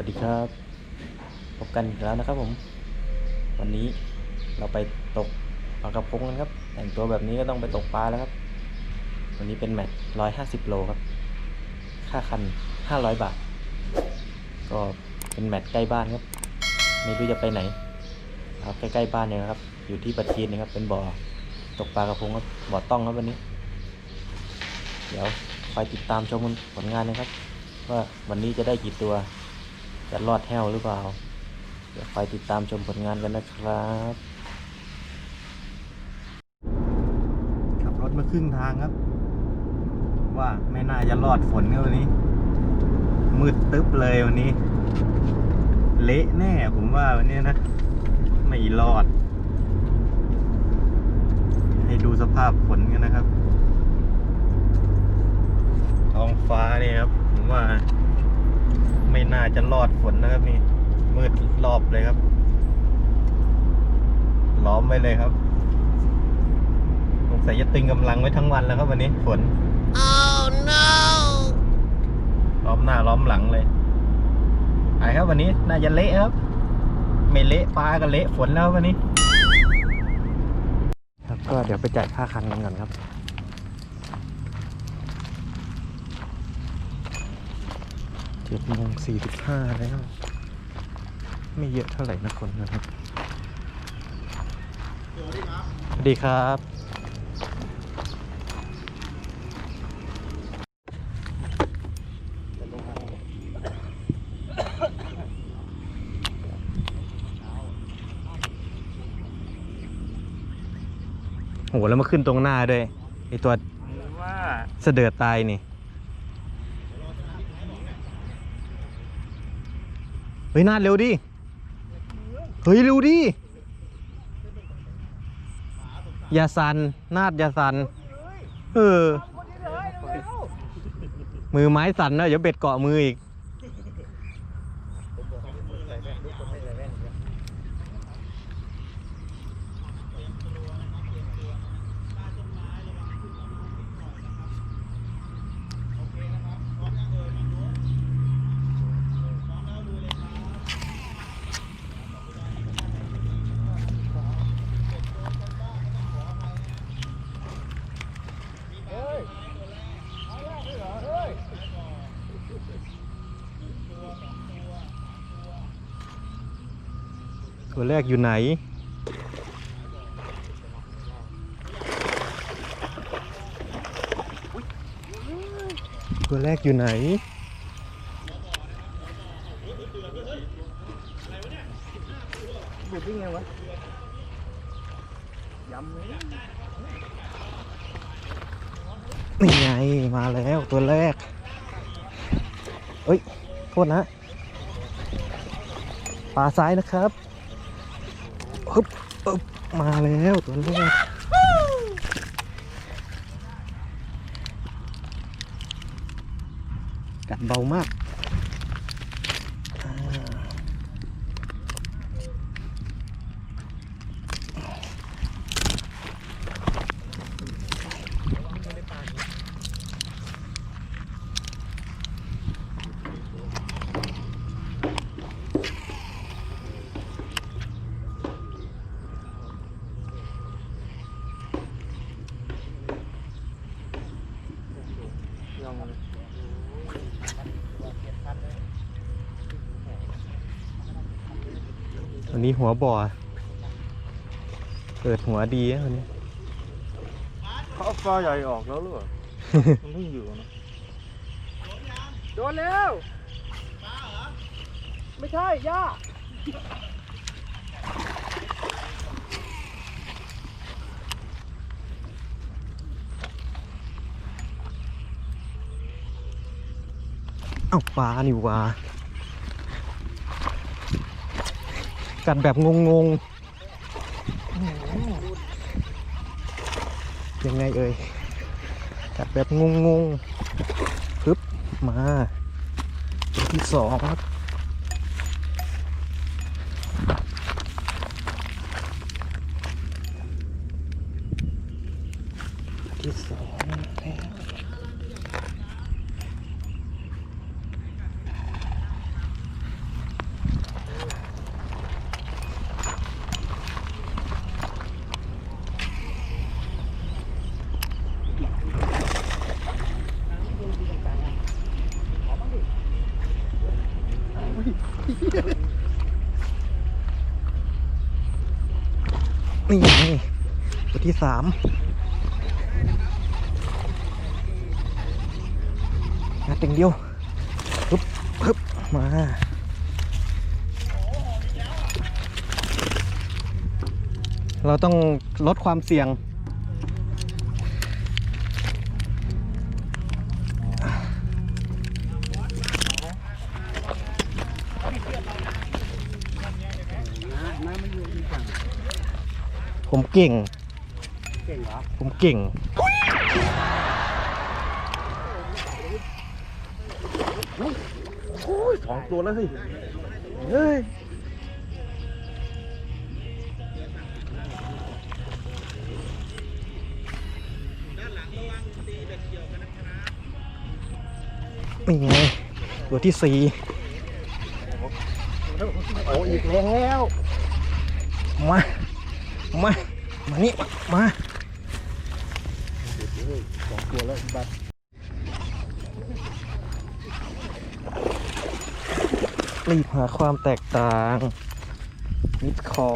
วัสดีครับ พบกันอีกแล้วนะครับผม วันนี้เราไปตกปลากระพงกันครับ แต่งตัวแบบนี้ก็ต้องไปตกปลาแล้วครับ วันนี้เป็นแมตช์ร้อยห้าสิบโลครับ ค่าคันห้าร้อยบาท ก็เป็นแมตช์ใกล้บ้านครับ ไม่รู้จะไปไหนเอาใกล้ๆบ้านเนี่ยนะครับ อยู่ที่ประทีนนะครับ เป็นบ่อตกปลากระพงครับ บ่อต้องครับวันนี้ เดี๋ยวคอยติดตามชมผลงานนะครับ ว่าวันนี้จะได้กี่ตัว จะรอดแห้วหรือเปล่า เดี๋ยวคอยติดตามชมผลงานกันนะครับ ขับรถมาครึ่งทางครับ ว่าไม่น่าจะรอดฝนครับวันนี้ มืดตึ๊บเลยวันนี้ เละแน่ผมว่าวันนี้นะ ไม่รอด ให้ดูสภาพฝนกันนะครับ ท้องฟ้านี่ครับ ผมว่า ไม่น่าจะรอดฝนนะครับนี่มืดรอบเลยครับ ล้อมไว้เลยครับสงสัยจะตึงกำลังไว้ทั้งวันแล้วครับวันนี้ฝน Oh no! ล้อมหน้าล้อมหลังเลยไอ้ครับวันนี้น่าจะเละครับ ไม่เละปลาก็เละฝนแล้ววันนี้ ครับก็เดี๋ยวไปจ่ายค่าคันกันก่อนครับ เจ็ดโมงสี่สิบห้าแล้ว ไม่เยอะเท่าไหร่นะคนนะครับ สวัสดีครับ โห แล้วมาขึ้นตรงหน้าด้วยไอตัวว่าเสดือดตายนี่ เฮ้ยนาดเร็วดิ เฮ้ยเร็วดิ อย่าสันนาดอย่าสันเออ มือไม้สั่นนะเดี๋ยวเบ็ดเกาะมืออีก ตัวแรกอยู่ไหน ตัวแรกอยู่ไหน บุกยังไงวะย้ำเลยนี่ไง มาแล้วตัวแรก เอ้ย โทษนะ ปลาซ้ายนะครับ ฮึบอึบมาแล้วตัวแรกกัดเบามากอ่า วันนี้หัวบ่อ เปิดหัวดีนะวันนี้ เขาเอาปลาใหญ่ออกแล้วหรือเปล่า มันเพิ่งอยู่นะโดนแล้วไม่ใช่ย่าเอ้าปลานี่หว่า กัดแบบงงๆยังไงเอ่ยกัดแบบงงๆปึ๊บมาที่สองครับที่สองแล้ว ต นี่ไงตัว ที่สามงัดอย่งเดียวฮึบฮึบมาเราต้องลดความเสี่ยง ผมเก่ง ผมเก่งโอ้ยสองตัวแล้วสิเฮ้ย นี่ไง ตัวที่สี่โอ้อีกแล้ว มา มา มานี่ มา สองตัวแล้วบัด รีบหาความแตกต่างมิดคอ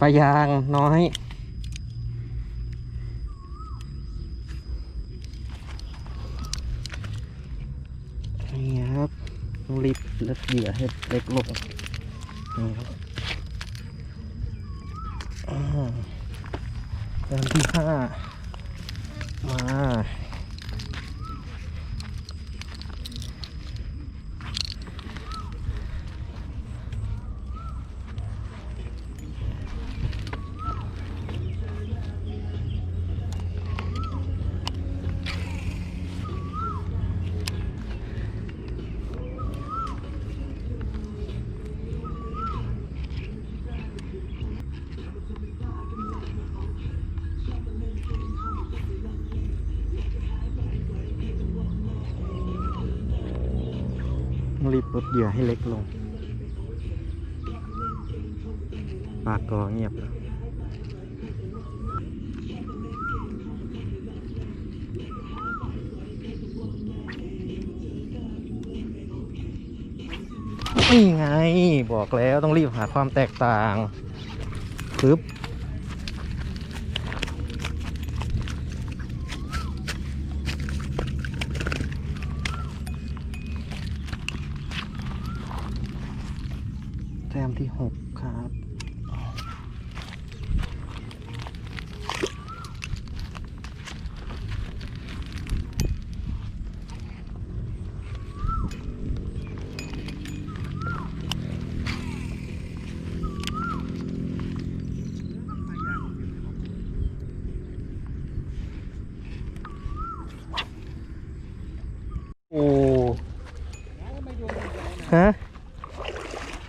ปลายางน้อย นี่ครับต้องรีบลดเหยื่อให้เล็กลง ต้องรีบลดเหยื่อให้เล็กลง ปากกอเงียบแล้วนี่ไง บอกแล้วต้องรีบหาความแตกต่างปึ๊บ แต้มที่หกครับ โอ้ ฮะ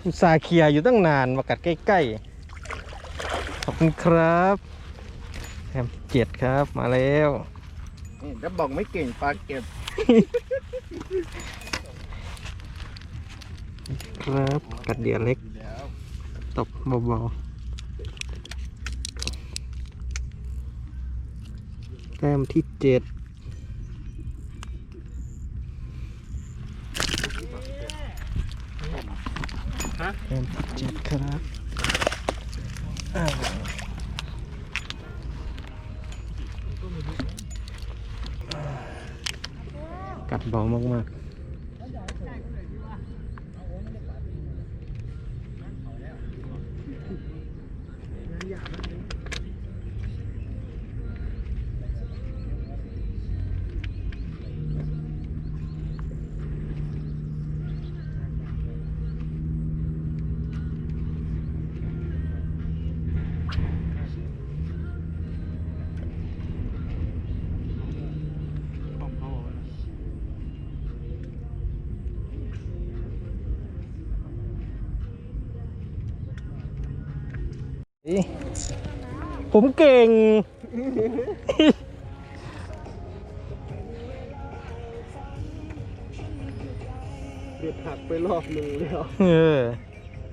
อุต ส่าห์เคลียร์อยู่ตั้งนานมากัดใกล้ๆ ขอบคุณครับแอมเจ็ดครับมาแล้ว นี่ถ้าบอกไม่เก่งปลาเก็บครับกัดเดียเล็กแล้วตบเบาๆแต้มที่เจ็ด แต้มที่เจ็ดครับอ้าวกัดเบามากๆ ผมเก่งเด็ดหักไปรอบหนึ่งแล้วเออ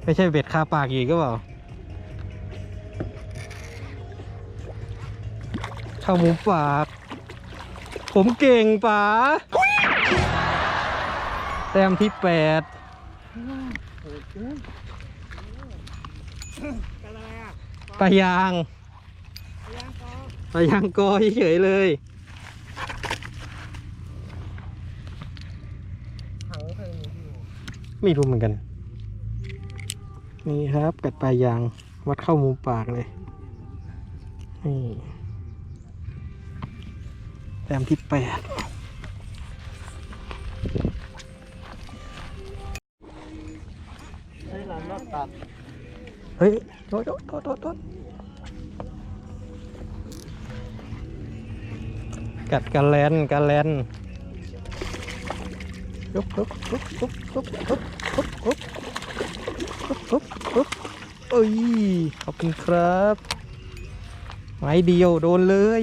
ไม่ใช่เบ็ดคาปากอีกก็เปล่าข้าวหมูปาก ผมเก่งป๋าต้มที่แปด ปลายางปลายางกอเฉยเลยไม่รู้เหมือนกัน นี่ครับกัดปลายางวัดเข้ามุมปากเลยนี่แต้มที่แปดใช้หลังนอกตัด เฮ้ยโทษโทษโทษโทษโทษกัดกระแลนกระแลนปุ๊บปุ๊บปุ๊บปุ๊บปุ๊บปุ๊บปุ๊บปุ๊บปุ๊บปุ๊บปุ๊บเอ้ยขอบคุณครับไม้เดียวโดนเลย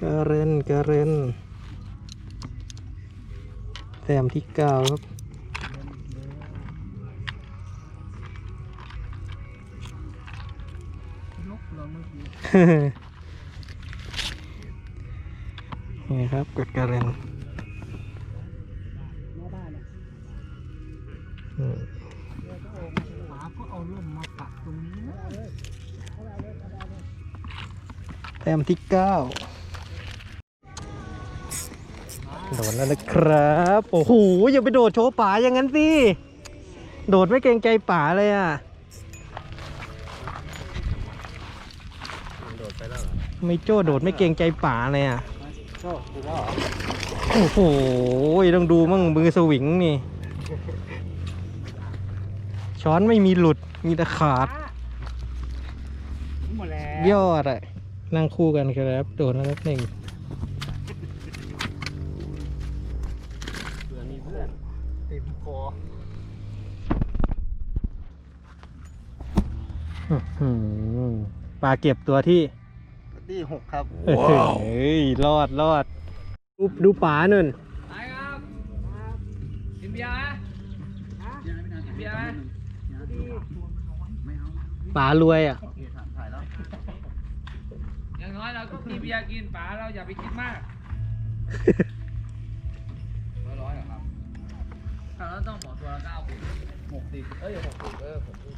กระเรนกระเรนแต้มที่เก้าครับ นี่ครับกดการเรนป่าก็เอาร่มมาปักตรงนี้นะแต้มที่เก้าโดดแล้วนะครับ โอ้โห อย่าไปโดดโชว์ป่าอย่างนั้นสิ โดดไม่เกรงใจป่าเลยอะ แล้วเหรอไม่โจ้โดดไม่เกรงใจป่าเลยอะโชคถูกแล้วเหรอโอ้โห ต้องดูมั่งมือสวิงนี่ ช้อนไม่มีหลุด มีแต่ขาด หมดแล้วยอดอะนั่งคู่กันครับ โดดแล้วนัดหนึ่งเผื่อมีเพื่อนติดคออื้อหือปลาเก็บตัวที่ ที่หกครับ เฮ้ย รอดรอดดูดูป่านุ่นไปครับกินเบียร์ไหมกินเบียร์ไหมป่ารวยอะ อย่างน้อยเราก็มีเบียร์กินป๋าเราอย่าไปคิดมากร้อยร้อยเหรอครับแต่เราต้องบอกตัวละเก้าสิบหกสิบเอ้ยหกสิบเออหกสิบ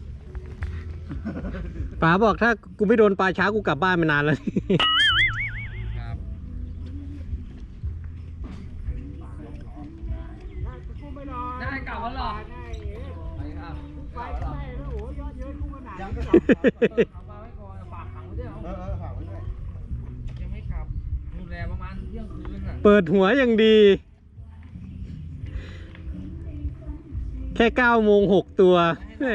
ป๋าบอกถ้ากูไม่โดนปลาช้ากูกลับบ้านไปนานแล้ว ครับได้กลับแล้วเหรอไปครับกลับแล้วเหรอเอาปลาไว้ก่อนฝากขังไว้ด้วยเออเออฝากไว้ด้วยยังไม่กลับดูแลประมาณเที่ยงคืนอะเปิดหัวอย่างดี แค่เก้าโมงหกตัวแหม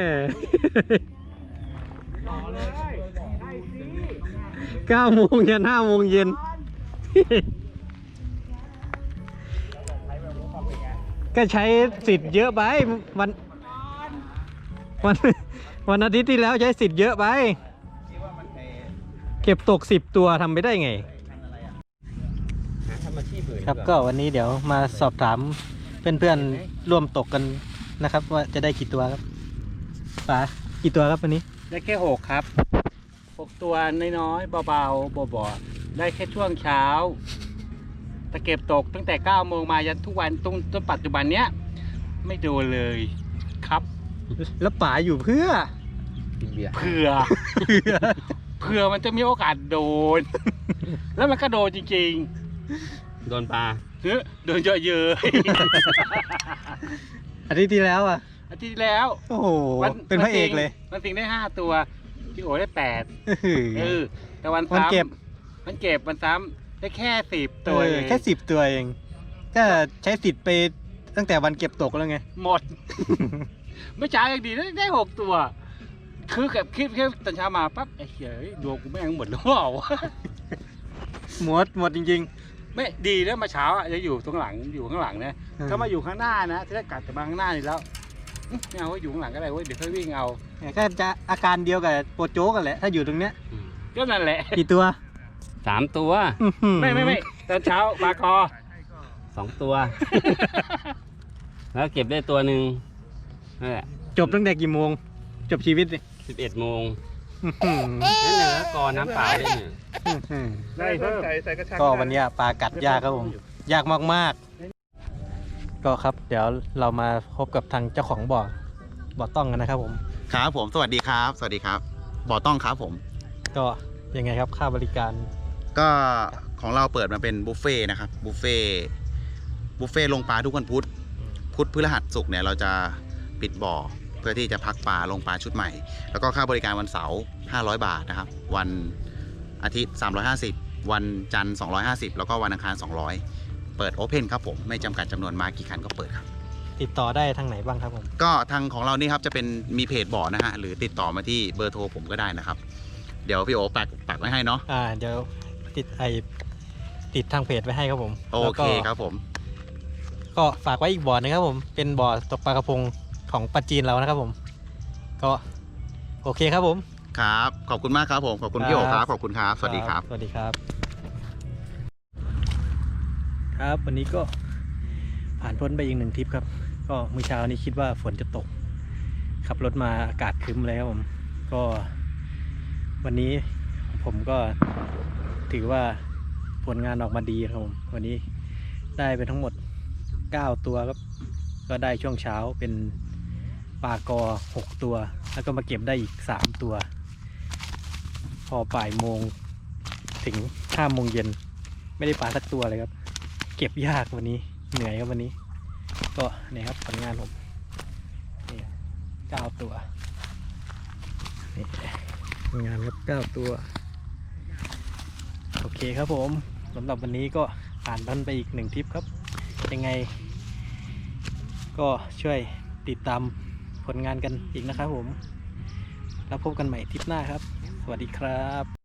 เก้าโมงยันห้าโมงเย็น ก็ใช้สิทธิ์เยอะไปวันวันวันอาทิตย์ที่แล้วใช้สิทธิ์เยอะไป เก็บตกสิบตัวทำไปได้ไง ครับก็วันนี้เดี๋ยวมาสอบถามเพื่อนๆร่วมตกกันนะครับ ว่าจะได้กี่ตัวครับป๋ากี่ตัวครับวันนี้ ได้แค่หกครับ หกตัวน้อยๆเบาๆบ่ๆได้แค่ช่วงเช้า ตะเก็บตกตั้งแต่เก้าโมงมายันทุกวันตรงจนปัจจุบันเนี้ยไม่โดนเลยครับ แล้วป๋าอยู่เพื่อกินเบียร์เผื่อเผื่อมันจะมีโอกาสโดน แล้วมันก็โดนจริงโดนปลาๆเฮ้ยโดนเยอะเยอะอาทิตย์ที่แล้วอะอาทิตย์ที่แล้ว โอ้โหวัเป็นพระเอกเลย มันสิงได้ห้าตัว พี่โอได้แปดเอเอออแต่วันวันซ้ำเก็บมันเก็บมันซ้ำได้แค่สิบเอตัวอเองแค่สิบตัวเองก็ใช้สิทธิ์ไปตั้งแต่วันเก็บตกแล้วไง หมดเมื่อเช้ายังดีได้ได้หกตัว คือกับคิดแค่ตอนเช้ามาปั๊บไอ้เหี้ยเอ้ยดวงกูแม่งหมดแล้วเปล่าวะ หมดหมดจริง ไม่ดีนะมาเช้าอะจะอยู่ตรงหลังอยู่ข้างหลังนะอืม ถ้ามาอยู่ข้างหน้านะที่ได้กัดแต่มาข้างหน้านี่แล้วอื้อ ไม่เอาไว้อยู่ข้างหลังก็ได้เว้ยเดี๋ยวค่อยวิ่งเอาๆก็จะอาการเดียวกับโปรโจกกันแหละ ถ้าอยู่ตรงเนี้ยก็นั่นแหละกี่ตัวสามตัวอื้อหือไม่ไม่ไม่ตอนเช้าปลาคอสองตัว แล้วเก็บได้ตัวหนึ่งนั่นแหละจบตั้งแต่กี่โมง จบชีวิตเลยสิบเอ็ดโมงอื้อหือนั่นเหนือกอน้ำเปล่าได้เนี่ยอื้อหือได้เพิ่ม ใส่ใส่กระชังก็วันเนี้ยปลากัดยากครับผม ยากมากๆ ก็ครับเดี๋ยวเรามาพบกับทางเจ้าของบ่อบ่อต้องกันนะครับ ผม ครับผมสวัสดีครับ สวัสดีครับบอต้องครับผม ก็ยังไงครับค่าบริการ ก็ของเราเปิดมาเป็นบุฟเฟ่ต์นะครับบุฟเฟ่ต์บุฟเฟ่ต์ลงปลาทุกวันพุธพุธพฤหัสศุกร์เนี่ยเราจะปิดบ่อเพื่อที่จะพักปลาลงปลาชุดใหม่ แล้วก็ค่าบริการวันเสาร์500 บาทนะครับ วันอาทิตย์ 350 วันจันทร์250 แล้วก็วันอังคาร 200 เปิดโอเพนครับผม ไม่จำกัดจำนวนมากี่คันก็เปิดครับ ติดต่อได้ทางไหนบ้างครับผม ก็ทางของเรานี่ครับจะเป็นมีเพจบ่อนะฮะ หรือติดต่อมาที่เบอร์โทรผมก็ได้นะครับ เดี๋ยวพี่โอปักปักไว้ให้เนาะอ่าเดี๋ยวติดไอติดทางเพจไว้ให้ครับผมโอแล้วเคก็ครับผม ก็ฝากไว้อีกบ่อนะครับผม เป็นบ่อตกปลากระพงของปลาจีนเรานะครับผม ก็โอเคครับผม ครับ ขอบคุณมากครับผม ขอบคุณพี่โอครับ ขอบคุณครับ สวัสดีครับ สวัสดีครับ ครับ วันนี้ก็ผ่านพ้นไปอีกหนึ่งทริปครับ ก็เมื่อเช้านี้คิดว่าฝนจะตก ขับรถมาอากาศครึ้มเลยครับผมก็ วันนี้ผมก็ถือว่าผลงานออกมาดีครับผมวันนี้ได้ไปทั้งหมด 9 ตัวครับ ก็ได้ช่วงเช้าเป็นปลากอ 6 ตัว แล้วก็มาเก็บได้อีก 3 ตัว พอบ่ายโมงถึงห้าโมงเย็น ไม่ได้ปลาสักตัวเลยครับ เก็บยากวันนี้ เหนื่อยครับวันนี้ ก็นี่ครับผลงานผมนี่เก้าตัวนี่ผลงานครับเก้าตัว โอเคครับผมสำหรับวันนี้ก็ผ่านพ้นไปอีกหนึ่งทริปครับ ยังไง ก็ช่วยติดตามผลงานกันอีกนะครับผม แล้วพบกันใหม่ทริปหน้าครับ สวัสดีครับ